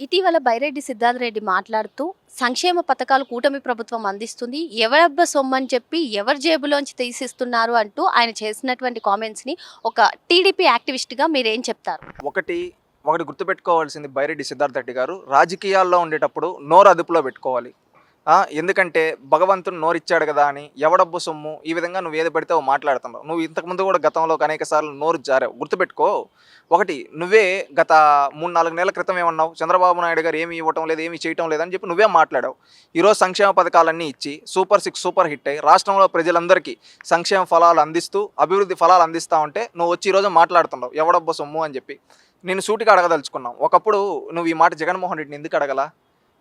ఇటీవల బైరెడ్డి సిద్ధార్థ రెడ్డి మాట్లాడుతూ సంక్షేమ పథకాలు కూటమి ప్రభుత్వం అందిస్తుంది ఎవరబ్బ సొమ్ము అని చెప్పి ఎవరి జేబులోంచి తీసిస్తున్నారు అంటూ ఆయన చేసినటువంటి కామెంట్స్ని ఒక టీడీపీ యాక్టివిస్ట్గా మీరేం చెప్తారు? ఒకటి ఒకటి గుర్తుపెట్టుకోవాల్సింది బైరెడ్డి సిద్ధార్థ రెడ్డి గారు రాజకీయాల్లో ఉండేటప్పుడు నోరు అదుపులో పెట్టుకోవాలి. ఎందుకంటే భగవంతుడు నోరిచ్చాడు కదా అని ఎవడబ్బు సొమ్ము? ఈ విధంగా నువ్వు ఏది పడితే మాట్లాడుతున్నావు. నువ్వు ఇంతకుముందు కూడా గతంలో అనేక సార్లు నోరు జారావు. గుర్తుపెట్టుకో. ఒకటి నువ్వే గత మూడు నాలుగు నెలల క్రితం ఏమన్నావు? చంద్రబాబు నాయుడు గారు ఏమి ఇవ్వటం లేదు ఏమి చేయటం లేదని చెప్పి నువ్వే మాట్లాడావు. ఈరోజు సంక్షేమ పథకాలన్నీ ఇచ్చి సూపర్ సిక్స్ సూపర్ హిట్ అయ్యి రాష్ట్రంలో ప్రజలందరికీ సంక్షేమ ఫలాలు అందిస్తూ అభివృద్ధి ఫలాలు అందిస్తా ఉంటే నువ్వు వచ్చి ఈరోజు మాట్లాడుతున్నావు. ఎవడబ్బు సొమ్ము అని చెప్పి. నేను సూటిగా అడగదలుచుకున్నావు ఒకప్పుడు నువ్వు ఈ మాట జగన్మోహన్ రెడ్డిని ఎందుకు అడగలా?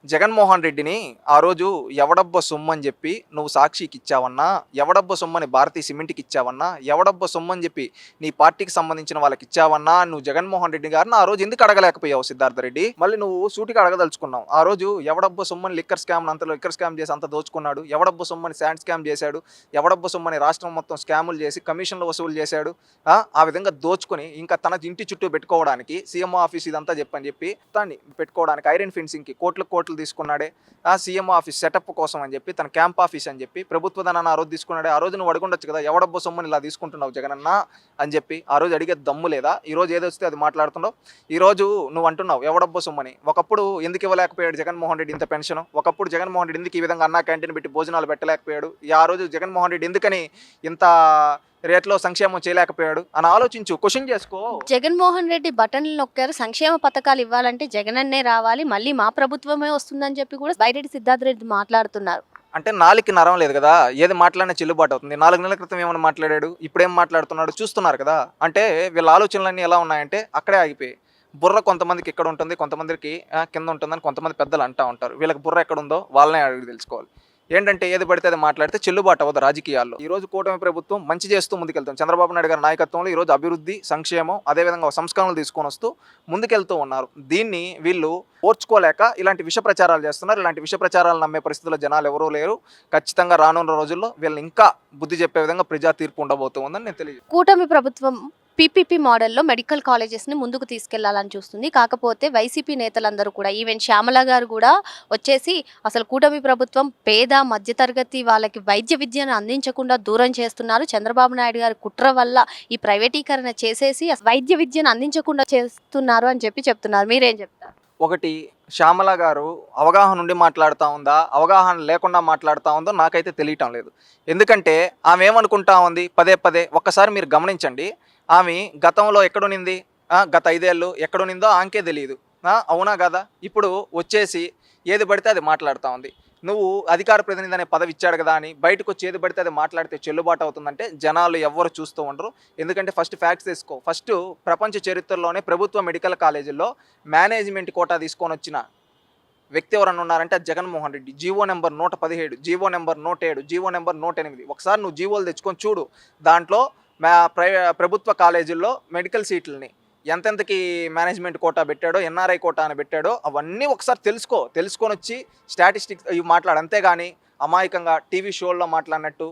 జగన్మోహన్ రెడ్డిని ఆ రోజు ఎవడబ్బ సొమ్ము అని చెప్పి నువ్వు సాక్షికి ఇచ్చావన్నా ఎవడబ్బ సొమ్మని భారతీయ సిమెంట్కి ఇచ్చావన్నా ఎవడబ్బ సొమ్ము అని చెప్పి నీ పార్టీకి సంబంధించిన వాళ్ళకి ఇచ్చావన్నా నువ్వు జగన్మోహన్ రెడ్డి గారిని ఆ రోజు ఎందుకు అడగలేకపోయావు సిద్ధార్థ రెడ్డి? మళ్ళీ నువ్వు సూటిగా అడగదలుచుకున్నావు. ఆ రోజు ఎవడబ్బ సొమ్మని లిక్కర్ స్కామ్ అంత లిక్కర్ స్కామ్ చేసి అంత దోచుకున్నాడు ఎవడబ్బ సొమ్మని శాండ్ స్కామ్ చేశాడు ఎవడబ్బ సొమ్మని రాష్ట్రం మొత్తం స్కాములు చేసి కమిషన్లు వసూలు చేశాడు ఆ, విధంగా దోచుకొని ఇంకా తన ఇంటి చుట్టూ పెట్టుకోవడానికి సీఎం ఆఫీస్ ఇదంతా చెప్పని చెప్పి దాన్ని పెట్టుకోవడానికి ఐరన్ ఫెన్సింగ్కి కోట్ల కోట్లు తీసుకున్నాడే. ఆ సీఎం ఆఫీస్ సెటప్ కోసం అని చెప్పి తన క్యాంప్ ఆఫీస్ అని చెప్పి ప్రభుత్వ ధనాన్ని ఆ రోజు తీసుకున్నాడే. ఆ రోజు నువ్వు అడుగుండొచ్చు కదా ఎవడబ్బో సొమ్ముని ఇలా తీసుకుంటున్నావు జగనన్న అని చెప్పి ఆ రోజు అడిగే దమ్ము లేదా? ఈ రోజు ఏదో వస్తే అది మాట్లాడుతున్నావు? ఈ రోజు నువ్వు అంటున్నావు ఎవడబ్బో సొమ్మని. ఒకప్పుడు ఎందుకు ఇవ్వలేకపోయాడు జగన్మోహన్ రెడ్డి ఇంత పెన్షన్? ఒకప్పుడు జగన్మోహన్ రెడ్డి ఎందుకు ఈ విధంగా అన్నా క్యాంటీన్ పెట్టి భోజనాలు పెట్టలేకపోయాడు? ఆ రోజు జగన్మోహన్ రెడ్డి ఎందుకని ఇంత రేట్లో సంక్షేమం చేయలేకపోయాడు అని ఆలోచించు. క్వశ్చన్ చేసుకో. జగన్మోహన్ రెడ్డి బటన్లు నొక్కారు. సంక్షేమ పథకాలు ఇవ్వాలంటే జగనన్నే రావాలి. మళ్ళీ మా ప్రభుత్వమే వస్తుందని చెప్పి కూడా బైరెడ్డి సిద్ధార్థ రెడ్డి మాట్లాడుతున్నారు. అంటే నాలుగుకి నరం లేదు కదా? ఏది మాట్లాడినా చెల్లుబాటు అవుతుంది. నాలుగు నెలల క్రితం ఏమైనా మాట్లాడాడు? ఇప్పుడు ఏం మాట్లాడుతున్నాడు? చూస్తున్నారు కదా? అంటే వీళ్ళ ఆలోచనలన్నీ ఎలా ఉన్నాయంటే అక్కడే ఆగిపోయాయి. బుర్ర కొంతమందికి ఇక్కడ ఉంటుంది కొంతమందికి కింద ఉంటుందని కొంతమంది పెద్దలు అంటా ఉంటారు. వీళ్ళకి బుర్ర ఎక్కడ ఉందో వాళ్ళనే అడిగి తెలుసుకోవాలి. ఏంటంటే ఏది పడితే అది మాట్లాడితే చెల్లుబాటు అవ్వదు రాజకీయాల్లో. ఈ రోజు కూటమి ప్రభుత్వం మంచి చేస్తూ ముందుకెళ్తుంది. చంద్రబాబు నాయుడు గారి నాయకత్వంలో ఈ రోజు అభివృద్ధి సంక్షేమం అదేవిధంగా సంస్కరణలు తీసుకొని వస్తూ ముందుకెళ్తూ ఉన్నారు. దీన్ని వీళ్ళు ఓర్చుకోలేక ఇలాంటి విష ప్రచారాలు చేస్తున్నారు. ఇలాంటి విష ప్రచారాలు నమ్మే పరిస్థితుల్లో జనాలు ఎవరూ లేరు. ఖచ్చితంగా రానున్న రోజుల్లో వీళ్ళని ఇంకా బుద్ధి చెప్పే విధంగా ప్రజా తీర్పు ఉండబోతుందని నేను తెలియదు కూటమి ప్రభుత్వం పీపీపీ మోడల్లో మెడికల్ కాలేజెస్ని ముందుకు తీసుకెళ్ళాలని చూస్తుంది. కాకపోతే వైసీపీ నేతలందరూ కూడా ఈవెన్ శ్యామల గారు కూడా వచ్చేసి అసలు కూటమి ప్రభుత్వం పేద మధ్యతరగతి వాళ్ళకి వైద్య విద్యను అందించకుండా దూరం చేస్తున్నారు. చంద్రబాబు నాయుడు గారి కుట్ర వల్ల ఈ ప్రైవేటీకరణ చేసేసి వైద్య విద్యను అందించకుండా చేస్తున్నారు అని చెప్పి చెప్తున్నారు. మీరేం చెప్తారు? ఒకటి శ్యామల గారు అవగాహన ఉండి మాట్లాడుతూ ఉందా? అవగాహన లేకుండా మాట్లాడుతూ ఉందో నాకైతే తెలియటం లేదు. ఎందుకంటే ఆమె ఏమనుకుంటా ఉంది? పదే పదే ఒక్కసారి మీరు గమనించండి. ఆమె గతంలో ఎక్కడునింది? గత ఐదేళ్ళు ఎక్కడునిందో ఆమెకే తెలియదు. అవునా కదా? ఇప్పుడు వచ్చేసి ఏది పడితే అది మాట్లాడుతూ ఉంది. నువ్వు అధికార ప్రతినిధి అనే పదవి ఇచ్చాడు కదా అని బయటకు వచ్చి ఏది పడితే అది మాట్లాడితే చెల్లుబాటు అవుతుందంటే జనాలు ఎవ్వరు చూస్తూ ఉండరు. ఎందుకంటే ఫస్ట్ ఫ్యాక్ట్స్ తీసుకో. ఫస్ట్ ప్రపంచ చరిత్రలోనే ప్రభుత్వ మెడికల్ కాలేజీల్లో మేనేజ్మెంట్ కోటా తీసుకొని వచ్చిన వ్యక్తి ఎవరన్నా ఉన్నారంటే అది జగన్మోహన్ రెడ్డి. జీవో నెంబర్ నూట పదిహేడు జీవో నెంబర్ నూట ఏడు జీవో నెంబర్ నూట ఎనిమిది. ఒకసారి నువ్వు జీవోలు తెచ్చుకొని చూడు దాంట్లో మా ప్రై ప్రభుత్వ కాలేజీల్లో మెడికల్ సీట్లని ఎంతెంతకి మేనేజ్మెంట్ కోటా పెట్టాడో ఎన్ఆర్ఐ కోటా అని పెట్టాడో అవన్నీ ఒకసారి తెలుసుకో. తెలుసుకొని వచ్చి స్టాటిస్టిక్స్ ఇవి మాట్లాడు. అంతేగాని అమాయకంగా టీవీ షోల్లో మాట్లాడినట్టు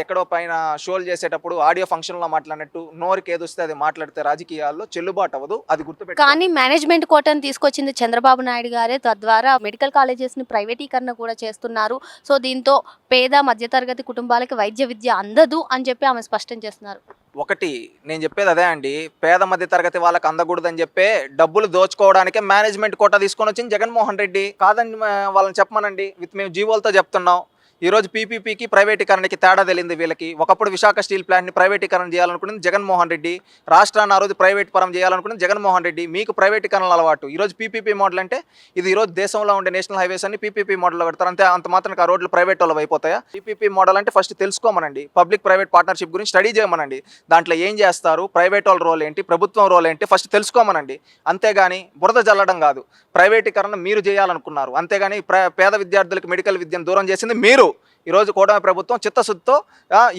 ఎక్కడో పైన షోలు చేసేటప్పుడు ఆడియో ఫంక్షన్లో మాట్లాడినట్టు నోరుకి ఏదొస్తే అది మాట్లాడితే రాజకీయాల్లో చెల్లుబాటు అవ్వదు. అది గుర్తుపెట్టు కానీ మేనేజ్మెంట్ కోటను తీసుకొచ్చింది చంద్రబాబు నాయుడు గారే. తద్వారా మెడికల్ కాలేజెస్ని ప్రైవేటీకరణ కూడా చేస్తున్నారు. సో దీంతో పేద మధ్యతరగతి కుటుంబాలకి వైద్య విద్య అందదు అని చెప్పి ఆమె స్పష్టం చేస్తున్నారు. ఒకటి నేను చెప్పేది అదే అండి. పేద మధ్య తరగతి వాళ్ళకి అందకూడదని చెప్పే డబ్బులు దోచుకోవడానికే మేనేజ్మెంట్ కోటా తీసుకొని వచ్చింది జగన్మోహన్ రెడ్డి. కాదని వాళ్ళని చెప్పమనండి. విత్ మేము జీవోలతో చెప్తున్నాం. ఈరోజు పీపీపీకి ప్రైవేటీకరణకి తేడా తెలింది వీళ్ళకి. ఒకప్పుడు విశాఖ స్టీల్ ప్లాంట్ని ప్రైవేటీకరణ చేయాలనుకున్నది జగన్మోహన్ రెడ్డి. రాష్ట్రాన్ని ఆ రోజు ప్రైవేట్ పరం చేయాలనుకున్నది జగన్మోహన్ రెడ్డి. మీకు ప్రైవేటీకరణలు అలవాటు. ఈరోజు పీపీపీ మోడల్ అంటే ఇది ఈరోజు దేశంలో ఉండే నేషనల్ హైవేస్ అన్ని పీపీపీ మోడల్లో పెడతారు. అంతే అంత మాత్రం ఆ రోడ్లు ప్రైవేట్ వాళ్ళు అయిపోతాయా? పీపీపీ మోడల్ అంటే ఫస్ట్ తెలుసుకోమనండి. పబ్లిక్ ప్రైవేట్ పార్ట్నర్షిప్ గురించి స్టడీ చేయమనండి. దాంట్లో ఏం చేస్తారు? ప్రైవేట్ వాళ్ళ రోల్ ఏంటి? ప్రభుత్వం రోల్ ఏంటి? ఫస్ట్ తెలుసుకోమనండి. అంతేగాని బురద జల్లడం కాదు. ప్రైవేటీకరణ మీరు చేయాలనుకున్నారు. అంతేగాని ప్ర- పేద విద్యార్థులకు మెడికల్ విద్యను దూరం చేసింది మీరు. ఈరోజు కూటమి ప్రభుత్వం చిత్తశుద్ధితో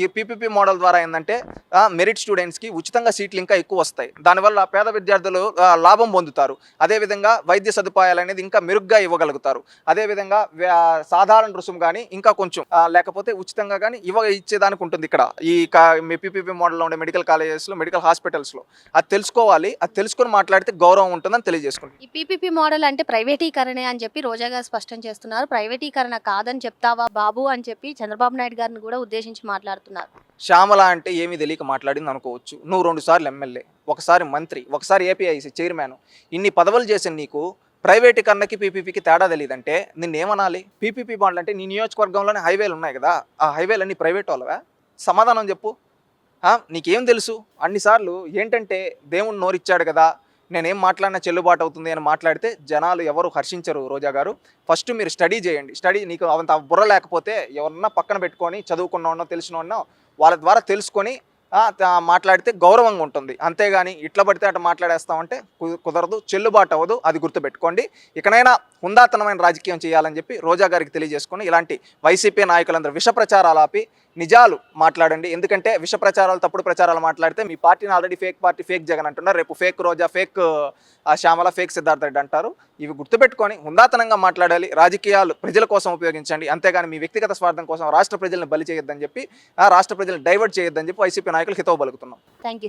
ఈ పీపీపీ మోడల్ ద్వారా ఏంటంటే మెరిట్ స్టూడెంట్స్కి ఉచితంగా సీట్లు ఇంకా ఎక్కువ వస్తాయి. దానివల్ల పేద విద్యార్థులు లాభం పొందుతారు. అదేవిధంగా వైద్య సదుపాయాలు అనేది ఇంకా మెరుగ్గా ఇవ్వగలుగుతారు. అదేవిధంగా సాధారణ రుసుము కానీ ఇంకా కొంచెం లేకపోతే ఉచితంగా కానీ ఇవ్వ ఇచ్చేదానికి ఉంటుంది ఇక్కడ. ఈ పీపీపీ మోడల్లో ఉండే మెడికల్ కాలేజెస్లో మెడికల్ హాస్పిటల్స్లో. అది తెలుసుకోవాలి. అది తెలుసుకొని మాట్లాడితే గౌరవం ఉంటుందని తెలియజేసుకుంటాం ఈ పీపీపీ మోడల్ అంటే ప్రైవేటీకరణే అని చెప్పి రోజాగా స్పష్టం చేస్తున్నారు. ప్రైవేటీకరణ కాదని చెప్తావా బాబు అని చెప్పి చంద్రబాబు నాయుడు గారిని కూడా ఉద్దేశించి మాట్లాడుతున్నారు. శ్యామల అంటే ఏమీ తెలియక మాట్లాడింది అనుకోవచ్చు. నువ్వు రెండు సార్లు ఎమ్మెల్యే ఒకసారి మంత్రి ఒకసారి ఏపీఐసి చైర్మన్. ఇన్ని పదవులు చేసిన నీకు ప్రైవేటీకరణకి పీపీపీకి తేడా తెలియదంటే నిన్ను ఏమనాలి పీపీపీ బాండ్లు అంటే నీ నియోజకవర్గంలోనే హైవేలు ఉన్నాయి కదా. ఆ హైవేలు అన్ని ప్రైవేట్ వాళ్ళవా? సమాధానం చెప్పు. నీకేం తెలుసు? అన్నిసార్లు ఏంటంటే దేవుణ్ణి నోరిచ్చాడు కదా. నేనేం మాట్లాడినా చెల్లుబాటు అవుతుంది అని మాట్లాడితే జనాలు ఎవరు హర్షించరు రోజా గారు. ఫస్ట్ మీరు స్టడీ చేయండి. స్టడీ నీకు అంత బుర్ర లేకపోతే ఎవరన్నా పక్కన పెట్టుకొని చదువుకున్నోన్నో తెలిసినోన్నో వాళ్ళ ద్వారా తెలుసుకొని మాట్లాడితే గౌరవంగా ఉంటుంది. అంతేగాని ఇట్లా పడితే అటు మాట్లాడేస్తామంటే కుదరదు చెల్లుబాటు అవ్వదు అది గుర్తుపెట్టుకోండి. ఇకనైనా హుందాతనమైన రాజకీయం చేయాలని చెప్పి రోజా గారికి తెలియజేసుకొని ఇలాంటి వైసీపీ నాయకులందరూ విష ప్రచారాలు ఆపి నిజాలు మాట్లాడండి. ఎందుకంటే విష ప్రచారాలు తప్పుడు ప్రచారాలు మాట్లాడితే మీ పార్టీని already fake party fake Jagan అంటున్నారు. రేపు ఫేక్ రోజా ఫేక్ ఆ, శ్యామల ఫేక్ సిద్ధార్థ రెడ్డి అంటారు. ఇవి గుర్తుపెట్టుకొని హుందాతనంగా మాట్లాడాలి. రాజకీయాలు ప్రజల కోసం ఉపయోగించండి. అంతేగాని మీ వ్యక్తిగత స్వార్థం కోసం రాష్ట్ర ప్రజలను బలి చేయొద్దని చెప్పి ఆ రాష్ట్ర ప్రజలను డైవర్ట్ చేయొద్దని చెప్పి వైసీపీ నాయకులు హితవు పలుకుతున్నాం. Thank you